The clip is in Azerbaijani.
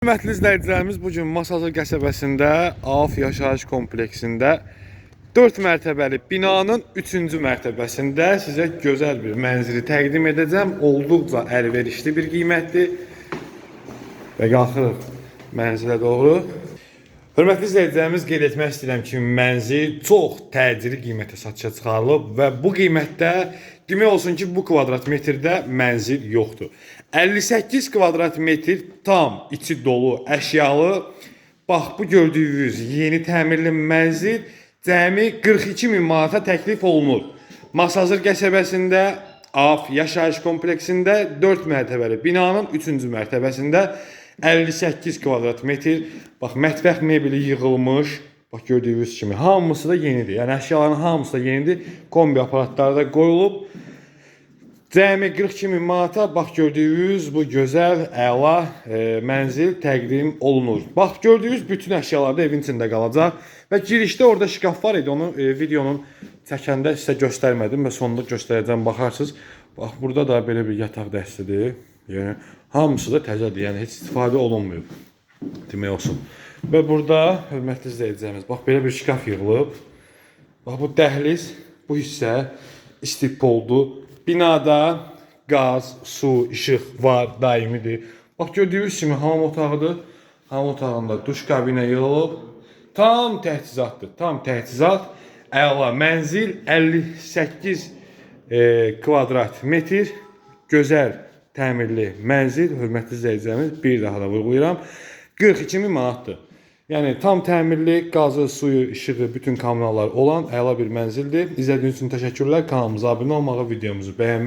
Hörmətli izləyicilərimiz bu gün Masazır qəsəbəsində AF yaşayış kompleksində 4 mərtəbəli binanın 3-cü mərtəbəsində sizə gözəl bir mənzili təqdim edəcəm. Olduqca əlverişli bir qiymətdir. Və qalxırıq mənzilə doğru. Hörmətli izləyicilərimiz qeyd etmək istəyirəm ki, mənzil çox təcili qiymətə satışa çıxarılıb və bu qiymətdə demək olsun ki, bu kvadrat metrdə mənzil yoxdur. 58 kvadrat metr tam içi dolu, əşyalı. Bax bu gördüyünüz yeni təmirli mənzil cəmi 42 min manata təklif olunur. Masazır qəsəbəsində AF yaşayış kompleksində 4 mərtəbəli binanın 3-cü mərtəbəsində 58 kvadrat metr. Bax mətbəx mebeli yığılmış. Bax gördüyünüz kimi hamısı da yenidir. Yəni əşyaların hamısı da yenidir. Kombi aparatları da qoyulub. Cəmi 42 min manata bax gördüyünüz bu gözəl, əla e, mənzil təqdim olunur. Bax gördüyünüz bütün əşyalar da evin içində qalacaq və girişdə orada şkaf var idi. Onu e, videonun çəkəndə sizə göstərmədim və sonunda göstərəcəm baxarsınız. Bax burada da belə bir yataq dəstidir. Yəni hamısı da təzədir. Yəni heç istifadə olunmayıb. Demək olsun. Və burada hörmətli izləyicilərimiz, bax belə bir şkaf yığılıb. Bax bu dəhliz, bu hissə istipoldur. Binada qaz, su, işıq var, daimidir. Bax gördüyünüz kimi hamam otağıdır. Hamam otağında duş kabinə yığılıb. Tam təchizatdır. Tam təchizat. Əla mənzil 58 e, kvadrat metr gözəl təmirli mənzil hörmətli izləyicilərimiz bir daha da vurğulayıram 42 min manatdır. Yəni tam təmirli, qazı, suyu, işığı, bütün kommunallar olan əla bir mənzildir. İzlədiyiniz üçün təşəkkürlər. Kanalımıza abunə olmağı, videomuzu bəyənməyi